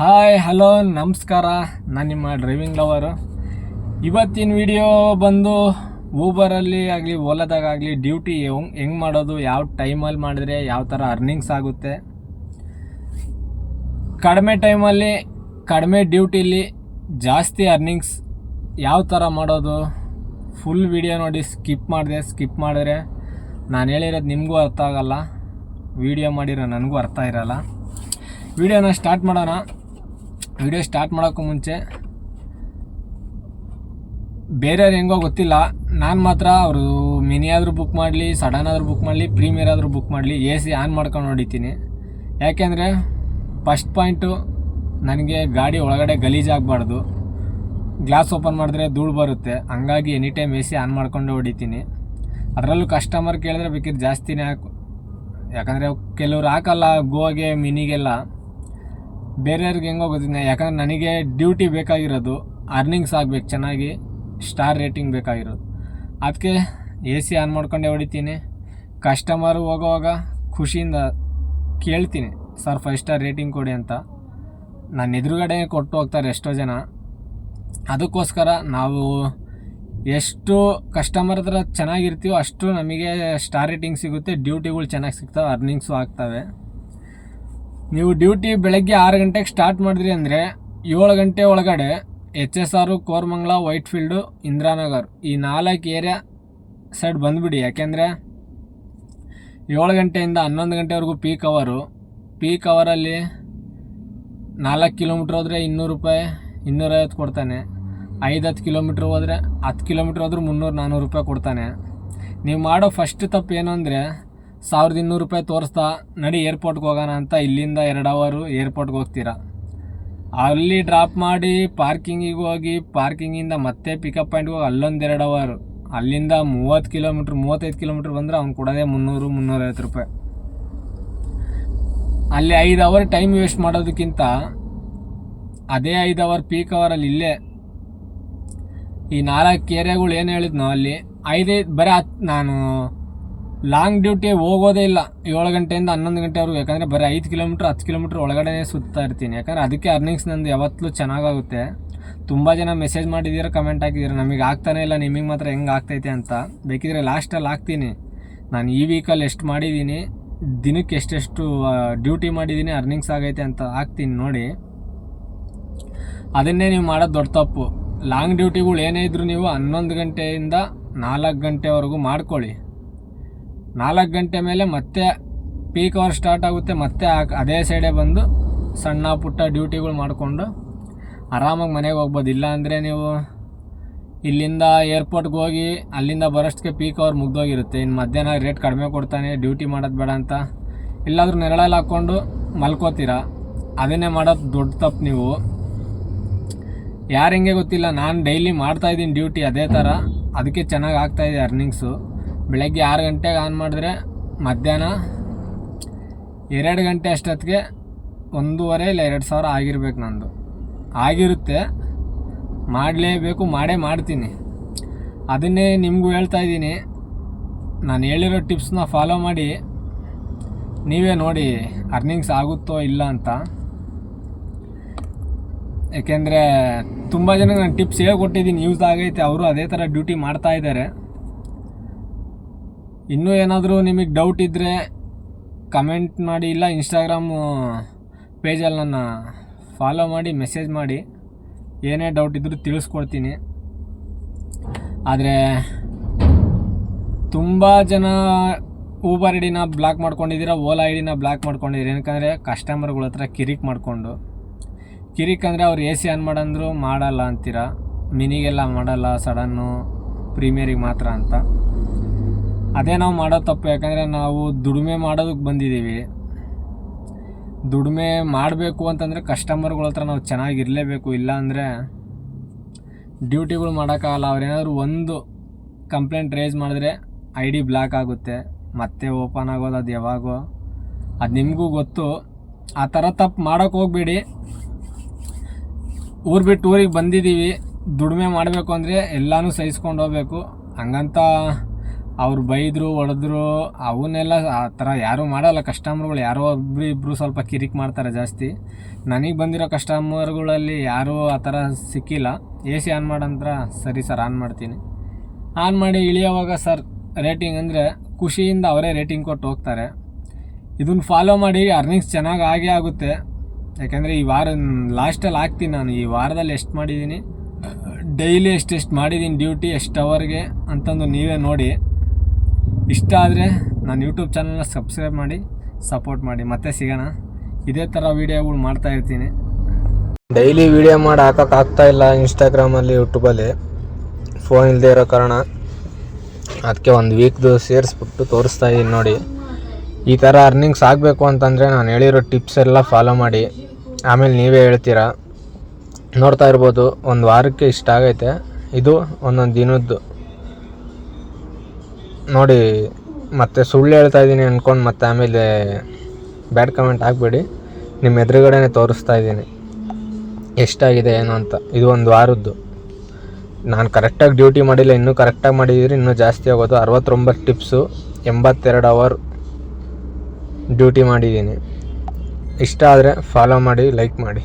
Hi, hello, ನಮಸ್ಕಾರ. ನಾನು ನಿಮ್ಮ ಡ್ರೈವಿಂಗ್ ಲವರು ಇವತ್ತಿನ ವಿಡಿಯೋ ಬಂದು ಊಬರಲ್ಲಿ ಆಗಲಿ ಓಲಾದಾಗಲಿ ಡ್ಯೂಟಿ ಹೆಂಗ್, ಹೆಂಗೆ ಮಾಡೋದು, ಯಾವ ಟೈಮಲ್ಲಿ ಮಾಡಿದ್ರೆ ಯಾವ ಥರ ಅರ್ನಿಂಗ್ಸ್ ಆಗುತ್ತೆ. ಕಡಿಮೆ ಟೈಮಲ್ಲಿ ಕಡಿಮೆ ಡ್ಯೂಟಿಲಿ ಜಾಸ್ತಿ ಅರ್ನಿಂಗ್ಸ್ ಯಾವ ಥರ ಮಾಡೋದು ಫುಲ್ ವಿಡಿಯೋ ನೋಡಿ ಸ್ಕಿಪ್ ಮಾಡಿದೆ ಸ್ಕಿಪ್ ಮಾಡಿದ್ರೆ ನಾನು ಹೇಳಿರೋದು ನಿಮಗೂ ಅರ್ಥ ಆಗಲ್ಲ. ವಿಡಿಯೋ ಮಾಡಿರೋ ನನಗೂ ಅರ್ಥ ಇರಲ್ಲ. ವಿಡಿಯೋನ ಸ್ಟಾರ್ಟ್ ಮಾಡೋಣ. ವಿಡಿಯೋ ಸ್ಟಾರ್ಟ್ ಮಾಡೋಕ್ಕೂ ಮುಂಚೆ, ಬೇರೆಯವ್ರು ಹೆಂಗೋ ಗೊತ್ತಿಲ್ಲ. ನಾನು ಮಾತ್ರ ಅವರು ಮಿನಿ ಆದರೂ ಬುಕ್ ಮಾಡಲಿ ಸಡನ್ ಆದರೂ ಬುಕ್ ಮಾಡಲಿ ಪ್ರೀಮಿಯರ್ ಆದರೂ ಬುಕ್ ಮಾಡಲಿ ಎ ಸಿ ಆನ್ ಮಾಡ್ಕೊಂಡು ಹೊಡಿತೀನಿ. ಯಾಕೆಂದರೆ ಫಸ್ಟ್ ಪಾಯಿಂಟು ನನಗೆ ಗಾಡಿ ಒಳಗಡೆ ಗಲೀಜಾಗಬಾರ್ದು ಗ್ಲಾಸ್ ಓಪನ್ ಮಾಡಿದ್ರೆ ಧೂಳು ಬರುತ್ತೆ. ಹಂಗಾಗಿ any time A C on ಮಾಡ್ಕೊಂಡು ಹೊಡಿತೀನಿ. ಅದರಲ್ಲೂ ಕಸ್ಟಮರ್ ಕೇಳಿದ್ರೆ ಬೇಕಿದ್ರೆ ಜಾಸ್ತಿನೇ ಹಾಕು. ಯಾಕಂದರೆ ಕೆಲವ್ರು ಹಾಕಲ್ಲ ಗೋಗೆ ಮಿನಿಗೆಲ್ಲ. ಬೇರೆಯವ್ರಿಗೆ ಹೆಂಗೋ ಗೊತ್ತಿದ್ದೆ ಯಾಕಂದ್ರೆ ನನಗೆ ಡ್ಯೂಟಿ ಬೇಕಾಗಿರೋದು ಅರ್ನಿಂಗ್ಸ್ ಆಗಬೇಕು, ಚೆನ್ನಾಗಿ ಸ್ಟಾರ್ ರೇಟಿಂಗ್ ಬೇಕಾಗಿರೋದು. ಅದಕ್ಕೆ ಎ ಸಿ ಆನ್ ಮಾಡ್ಕೊಂಡೆ ಹೊಡಿತೀನಿ. ಕಸ್ಟಮರು ಹೋಗೋವಾಗ ಖುಷಿಯಿಂದ ಕೇಳ್ತೀನಿ, ಸರ್ ಫೈವ್ ಸ್ಟಾರ್ ರೇಟಿಂಗ್ ಕೊಡಿ ಅಂತ. ನನ್ನ ಎದುರುಗಡೆ ಕೊಟ್ಟು ಹೋಗ್ತಾರೆ ಎಷ್ಟೋ ಜನ. ಅದಕ್ಕೋಸ್ಕರ ನಾವು ಎಷ್ಟು ಕಸ್ಟಮರ್ ಹತ್ರ ಚೆನ್ನಾಗಿರ್ತೀವೋ ಅಷ್ಟು ನಮಗೆ ಸ್ಟಾರ್ ರೇಟಿಂಗ್ ಸಿಗುತ್ತೆ, ಡ್ಯೂಟಿಗಳು ಚೆನ್ನಾಗಿ ಸಿಗ್ತವೆ ಅರ್ನಿಂಗ್ಸು ಆಗ್ತವೆ. ನೀವು ಡ್ಯೂಟಿ ಬೆಳಗ್ಗೆ ಆರು ಗಂಟೆಗೆ ಸ್ಟಾರ್ಟ್ ಮಾಡಿದ್ರಿ ಅಂದರೆ ಏಳು ಗಂಟೆ ಒಳಗಡೆ ಎಚ್ ಎಸ್ ಆರು, ಕೋರ್ಮಂಗ್ಲ ವೈಟ್ ಫೀಲ್ಡು ಇಂದಿರಾನಗರ್ ಈ ನಾಲ್ಕು ಏರಿಯಾ ಸೈಡ್ ಬಂದುಬಿಡಿ. ಯಾಕೆಂದರೆ ಏಳು ಗಂಟೆಯಿಂದ ಹನ್ನೊಂದು ಗಂಟೆವರೆಗೂ ಪೀಕ್ ಅವರು ಪೀಕ್ ಅವರಲ್ಲಿ ನಾಲ್ಕು ಕಿಲೋಮೀಟ್ರ್ ಹೋದರೆ ಇನ್ನೂರು ರೂಪಾಯಿ, ಇನ್ನೂರೈವತ್ತು ಕೊಡ್ತಾನೆ. ಐದು, ಹತ್ತು ಕಿಲೋಮೀಟ್ರ್ ಹೋದರೆ ಹತ್ತು ಕಿಲೋಮೀಟ್ರ್ ಹೋದ್ರೆ ಮುನ್ನೂರು ನಾನ್ನೂರು ರೂಪಾಯಿ ಕೊಡ್ತಾನೆ. ನೀವು ಮಾಡೋ ಫಸ್ಟ್ ತಪ್ಪು ಏನು ಅಂದರೆ ಸಾವಿರದ ಇನ್ನೂರು ರೂಪಾಯಿ ತೋರಿಸ್ತಾ ನಡಿ ಏರ್ಪೋರ್ಟ್ಗೆ ಹೋಗೋಣ ಅಂತ ಇಲ್ಲಿಂದ ಎರಡು ಅವರು ಏರ್ಪೋರ್ಟ್ಗೆ ಹೋಗ್ತೀರಾ. ಅಲ್ಲಿ ಡ್ರಾಪ್ ಮಾಡಿ ಪಾರ್ಕಿಂಗಿಗೆ ಹೋಗಿ ಪಾರ್ಕಿಂಗಿಂದ ಮತ್ತೆ ಪಿಕಪ್ ಪಾಯಿಂಟ್ಗೆ ಹೋಗಿ ಅಲ್ಲೊಂದು ಎರಡು ಅವರು ಅಲ್ಲಿಂದ ಮೂವತ್ತು ಕಿಲೋಮೀಟ್ರ್ ಮೂವತ್ತೈದು ಕಿಲೋಮೀಟ್ರ್ ಬಂದರೆ ಅವ್ನು ಕೊಡೋದೇ ಮುನ್ನೂರು, ಮುನ್ನೂರೈವತ್ತು ರೂಪಾಯಿ. ಅಲ್ಲಿ ಐದು ಅವರ್ ಟೈಮ್ ವೇಸ್ಟ್ ಮಾಡೋದಕ್ಕಿಂತ ಅದೇ ಐದು ಅವರ್ ಪೀಕ್ ಅವರಲ್ಲಿ ಇಲ್ಲೇ. ಈ ನಾಲ್ಕು ಏರಿಯಾಗಳು ಏನು ಹೇಳಿದ್ನೋ ಅಲ್ಲಿ ಐದೈದು ಬರೀ ಹತ್ತು ನಾನು ಲಾಂಗ್ ಡ್ಯೂಟಿ ಹೋಗೋದೇ ಇಲ್ಲ. ಏಳು ಗಂಟೆಯಿಂದ ಹನ್ನೊಂದು ಗಂಟೆವರೆಗೂ. ಯಾಕಂದರೆ ಬರೀ ಐದು ಕಿಲೋಮೀಟ್ರ್, ಹತ್ತು ಕಿಲೋಮೀಟ್ರ್ ಒಳಗಡೆ ಸುತ್ತಾ ಇರ್ತೀನಿ. ಯಾಕಂದರೆ ಅದಕ್ಕೆ ಅರ್ನಿಂಗ್ಸ್ ನಂದು ಯಾವತ್ತೂ ಚೆನ್ನಾಗಾಗುತ್ತೆ. ತುಂಬ ಜನ ಮೆಸೇಜ್ ಮಾಡಿದ್ದೀರಾ ಕಮೆಂಟ್ ಹಾಕಿದ್ದೀರ? ನಮಗೆ ಆಗ್ತಾನೆ ಇಲ್ಲ. ನಿಮಗೆ ಮಾತ್ರ ಹೆಂಗೆ ಆಗ್ತೈತೆ ಅಂತ. ಬೇಕಿದ್ರೆ ಲಾಸ್ಟಲ್ಲಿ ಹಾಕ್ತೀನಿ. ನಾನು ಈ ವೀಕಲ್ಲಿ ಎಷ್ಟು ಮಾಡಿದ್ದೀನಿ, ದಿನಕ್ಕೆ ಎಷ್ಟೆಷ್ಟು ಡ್ಯೂಟಿ ಮಾಡಿದ್ದೀನಿ ಅರ್ನಿಂಗ್ಸ್ ಆಗೈತೆ ಅಂತ ಹಾಕ್ತೀನಿ ನೋಡಿ. ಅದನ್ನೇ ನೀವು ಮಾಡೋದು ದೊಡ್ಡ ತಪ್ಪು. ಲಾಂಗ್ ಡ್ಯೂಟಿಗಳು ಏನೇ ಇದ್ದರೂ ನೀವು ಹನ್ನೊಂದು ಗಂಟೆಯಿಂದ ನಾಲ್ಕು ಗಂಟೆವರೆಗೂ ಮಾಡ್ಕೊಳ್ಳಿ. ನಾಲ್ಕು ಗಂಟೆ ಮೇಲೆ ಮತ್ತೆ ಪೀಕ್ ಅವರ್ ಸ್ಟಾರ್ಟ್ ಆಗುತ್ತೆ. ಮತ್ತೆ ಅದೇ ಸೈಡೇ ಬಂದು ಸಣ್ಣ ಪುಟ್ಟ ಡ್ಯೂಟಿಗಳು ಮಾಡಿಕೊಂಡು ಆರಾಮಾಗಿ ಮನೆಗೆ ಹೋಗ್ಬೋದು. ಇಲ್ಲ ಅಂದರೆ ನೀವು ಇಲ್ಲಿಂದ ಏರ್ಪೋರ್ಟ್ಗೆ ಹೋಗಿ ಅಲ್ಲಿಂದ ಬರೋಷ್ಟಕ್ಕೆ ಪೀಕ್ ಅವರ್ ಮುಗ್ದೋಗಿರುತ್ತೆ. ಇನ್ನು ಮಧ್ಯಾಹ್ನ ರೇಟ್ ಕಡಿಮೆ ಕೊಡ್ತಾನೆ. ಡ್ಯೂಟಿ ಮಾಡೋದು ಬೇಡ ಅಂತ ಇಲ್ಲಾದರೂ ನೆರಳಲ್ಲಿ ಹಾಕ್ಕೊಂಡು ಮಲ್ಕೋತೀರ? ಅದನ್ನೇ ಮಾಡೋದು ದೊಡ್ಡ ತಪ್ಪು ನೀವು. ಯಾರು ಹೆಂಗೆ ಗೊತ್ತಿಲ್ಲ. ನಾನು ಡೈಲಿ ಮಾಡ್ತಾ ಇದ್ದೀನಿ ಡ್ಯೂಟಿ ಅದೇ ಥರ ಅದಕ್ಕೆ ಚೆನ್ನಾಗಿ ಆಗ್ತಾಯಿದೆ ಅರ್ನಿಂಗ್ಸು ಬೆಳಗ್ಗೆ ಆರು ಗಂಟೆಗೆ ಆನ್ ಮಾಡಿದ್ರೆ ಮಧ್ಯಾಹ್ನ ಎರಡು ಗಂಟೆ ಅಷ್ಟೊತ್ತಿಗೆ ಒಂದೂವರೆ ಇಲ್ಲ ಎರಡು ಸಾವಿರ ಆಗಿರ್ಬೇಕು ನಂದು. ಆಗಿರುತ್ತೆ, ಮಾಡಲೇಬೇಕು, ಮಾಡೇ ಮಾಡ್ತೀನಿ. ಅದನ್ನೇ ನಿಮಗೂ ಹೇಳ್ತಾ ಇದ್ದೀನಿ. ನಾನು ಹೇಳಿರೋ ಟಿಪ್ಸ್ನ ಫಾಲೋ ಮಾಡಿ. ನೀವೇ ನೋಡಿ ಅರ್ನಿಂಗ್ಸ್ ಆಗುತ್ತೋ ಇಲ್ಲ ಅಂತ. ಯಾಕೆಂದರೆ ತುಂಬ ಜನ ನಾನು ಟಿಪ್ಸ್ ಹೇಳ್ಕೊಟ್ಟಿದ್ದೀನಿ ಯೂಸ್ ಆಗೈತೆ, ಅವರು ಅದೇ ಥರ ಡ್ಯೂಟಿ ಮಾಡ್ತಾ ಇದ್ದಾರೆ. ಇನ್ನೂ ಏನಾದರೂ ನಿಮಗೆ ಡೌಟ್ ಇದ್ದರೆ ಕಮೆಂಟ್ ಮಾಡಿ, ಇಲ್ಲ ಇನ್ಸ್ಟಾಗ್ರಾಮು ಪೇಜಲ್ಲಿ ನನ್ನ ಫಾಲೋ ಮಾಡಿ ಮೆಸೇಜ್ ಮಾಡಿ. ಏನೇ ಡೌಟ್ ಇದ್ದರೂ ತಿಳಿಸ್ಕೊಡ್ತೀನಿ. ಆದರೆ ತುಂಬ ಜನ ಊಬರ್ ಐಡಿನ ಬ್ಲಾಕ್ ಮಾಡ್ಕೊಂಡಿದ್ದೀರಾ ಓಲಾ ಐ ಡಿನ ಬ್ಲಾಕ್ ಮಾಡ್ಕೊಂಡಿದ್ದೀರಿ. ಏನಕ್ಕಂದರೆ ಕಸ್ಟಮರ್ಗಳ ಹತ್ರ ಕಿರಿಕ್ ಮಾಡಿಕೊಂಡು. ಕಿರಿಕ್ ಅಂದರೆ ಅವ್ರು ಎ ಸಿ ಆನ್ ಮಾಡಂದ್ರು ಮಾಡಲ್ಲ ಅಂತೀರ. ಮಿನಿಗೆಲ್ಲ ಮಾಡಲ್ಲ ಸಡನ್ನು ಪ್ರೀಮಿಯರಿಗೆ ಮಾತ್ರ ಅಂತ. ಅದೇ ನಾವು ಮಾಡೋ ತಪ್ಪು, ಯಾಕಂದರೆ ನಾವು ದುಡಿಮೆ ಮಾಡೋದಕ್ಕೆ ಬಂದಿದ್ದೀವಿ. ದುಡಿಮೆ ಮಾಡಬೇಕು ಅಂತಂದರೆ ಕಸ್ಟಮರ್ಗಳ ಹತ್ರ ನಾವು ಚೆನ್ನಾಗಿರಲೇಬೇಕು ಇಲ್ಲ ಅಂದರೆ ಡ್ಯೂಟಿಗಳು ಮಾಡೋಕ್ಕಾಗಲ್ಲ. ಅವ್ರೇನಾದ್ರು ಒಂದು ಕಂಪ್ಲೇಂಟ್ ರೇಸ್ ಮಾಡಿದ್ರೆ ಐ ಡಿ ಬ್ಲಾಕ್ ಆಗುತ್ತೆ. ಮತ್ತೆ ಓಪನ್ ಆಗೋದು, ಅದು ಯಾವಾಗೋ. ಅದು ನಿಮಗೂ ಗೊತ್ತು. ಆ ಥರ ತಪ್ಪು ಮಾಡೋಕ್ಕೆ ಹೋಗಬೇಡಿ. ಊರು ಬಿಟ್ಟು ಊರಿಗೆ ಬಂದಿದ್ದೀವಿ. ದುಡಿಮೆ ಮಾಡಬೇಕು ಅಂದರೆ ಎಲ್ಲನೂ ಸಹಿಸ್ಕೊಂಡು ಹೋಗ್ಬೇಕು. ಹಂಗಂತ ಅವ್ರು ಬೈದರು, ಹೊಡೆದ್ರು, ಅವನ್ನೆಲ್ಲ ಆ ಥರ ಯಾರೂ ಮಾಡಲ್ಲ. ಕಸ್ಟಮರ್ಗಳು ಯಾರೋ ಒಬ್ಬರು ಇಬ್ಬರು ಸ್ವಲ್ಪ ಕಿರಿಕ್ ಮಾಡ್ತಾರೆ ಜಾಸ್ತಿ. ನನಗೆ ಬಂದಿರೋ ಕಸ್ಟಮರ್ಗಳಲ್ಲಿ ಯಾರೂ ಆ ಥರ ಸಿಕ್ಕಿಲ್ಲ. ಎ ಸಿ ಆನ್ ಮಾಡಂದ್ರೆ ಸರಿ ಸರ್, ಆನ್ ಮಾಡ್ತೀನಿ. ಆನ್ ಮಾಡಿ ಇಳಿಯೋವಾಗ ಸರ್ ರೇಟಿಂಗ್ ಅಂದರೆ ಖುಷಿಯಿಂದ ಅವರೇ ರೇಟಿಂಗ್ ಕೊಟ್ಟು ಹೋಗ್ತಾರೆ. ಇದನ್ನು ಫಾಲೋ ಮಾಡಿ ಅರ್ನಿಂಗ್ಸ್ ಚೆನ್ನಾಗಿ ಆಗೇ ಆಗುತ್ತೆ. ಯಾಕೆಂದರೆ ಈ ವಾರ ಲಾಸ್ಟಲ್ಲಿ ಹಾಕ್ತೀನಿ ನಾನು. ಈ ವಾರದಲ್ಲಿ ಎಷ್ಟು ಮಾಡಿದ್ದೀನಿ? ಡೈಲಿ ಎಷ್ಟೆಷ್ಟು ಮಾಡಿದ್ದೀನಿ? ಡ್ಯೂಟಿ ಎಷ್ಟು ಅವರ್ಗೆ ಅಂತಂದು ನೀವೇ ನೋಡಿ. ಇಷ್ಟ ಆದರೆ ನನ್ನ ಯೂಟ್ಯೂಬ್ ಚಾನಲ್ನ ಸಬ್ಸ್ಕ್ರೈಬ್ ಮಾಡಿ ಸಪೋರ್ಟ್ ಮಾಡಿ, ಮತ್ತೆ ಸಿಗೋಣ. ಇದೇ ಥರ ವೀಡಿಯೋಗಳು ಮಾಡ್ತಾ ಇರ್ತೀನಿ. ಡೈಲಿ ವೀಡಿಯೋ ಮಾಡಿ ಹಾಕಕ್ಕೆ ಆಗ್ತಾ ಇಲ್ಲ ಇನ್ಸ್ಟಾಗ್ರಾಮಲ್ಲಿ ಯೂಟ್ಯೂಬಲ್ಲಿ ಫೋನ್ ಇಲ್ಲದೆ ಇರೋ ಕಾರಣ ಅದಕ್ಕೆ ಒಂದು ವೀಕ್ದು ಸೇರಿಸ್ಬಿಟ್ಟು ತೋರಿಸ್ತಾ ಇದ್ದೀನಿ ನೋಡಿ. ಈ ಥರ ಅರ್ನಿಂಗ್ಸ್ ಆಗಬೇಕು ಅಂತಂದರೆ ನಾನು ಹೇಳಿರೋ ಟಿಪ್ಸ್ ಎಲ್ಲ ಫಾಲೋ ಮಾಡಿ. ಆಮೇಲೆ ನೀವೇ ಹೇಳ್ತೀರಾ? ನೋಡ್ತಾ ಇರ್ಬೋದು, ಒಂದು ವಾರಕ್ಕೆ ಇಷ್ಟ ಆಗೈತೆ. ಇದು ಒಂದೊಂದು ದಿನದ್ದು. ನೋಡಿ, ಮತ್ತೆ ಸುಳ್ಳು ಹೇಳ್ತಾ ಇದ್ದೀನಿ ಅಂದ್ಕೊಂಡು ಮತ್ತೆ ಆಮೇಲೆ ಬ್ಯಾಡ್ ಕಮೆಂಟ್ ಹಾಕ್ಬೇಡಿ. ನಿಮ್ಮ ಎದುರುಗಡೆನೇ ತೋರಿಸ್ತಾ ಇದ್ದೀನಿ. ಎಷ್ಟಾಗಿದೆ, ಏನು ಅಂತ. ಇದು ಒಂದು ವಾರದ್ದು. ನಾನು ಕರೆಕ್ಟಾಗಿ ಡ್ಯೂಟಿ ಮಾಡಿಲ್ಲ, ಇನ್ನೂ ಕರೆಕ್ಟಾಗಿ ಮಾಡಿದರೆ ಇನ್ನೂ ಜಾಸ್ತಿ ಆಗೋದು. ಅರವತ್ತೊಂಬತ್ತು ಟಿಪ್ಸು, ಎಂಬತ್ತೆರಡು ಅವರ್ ಡ್ಯೂಟಿ ಮಾಡಿದ್ದೀನಿ. ಇಷ್ಟ ಆದರೆ ಫಾಲೋ ಮಾಡಿ ಲೈಕ್ ಮಾಡಿ.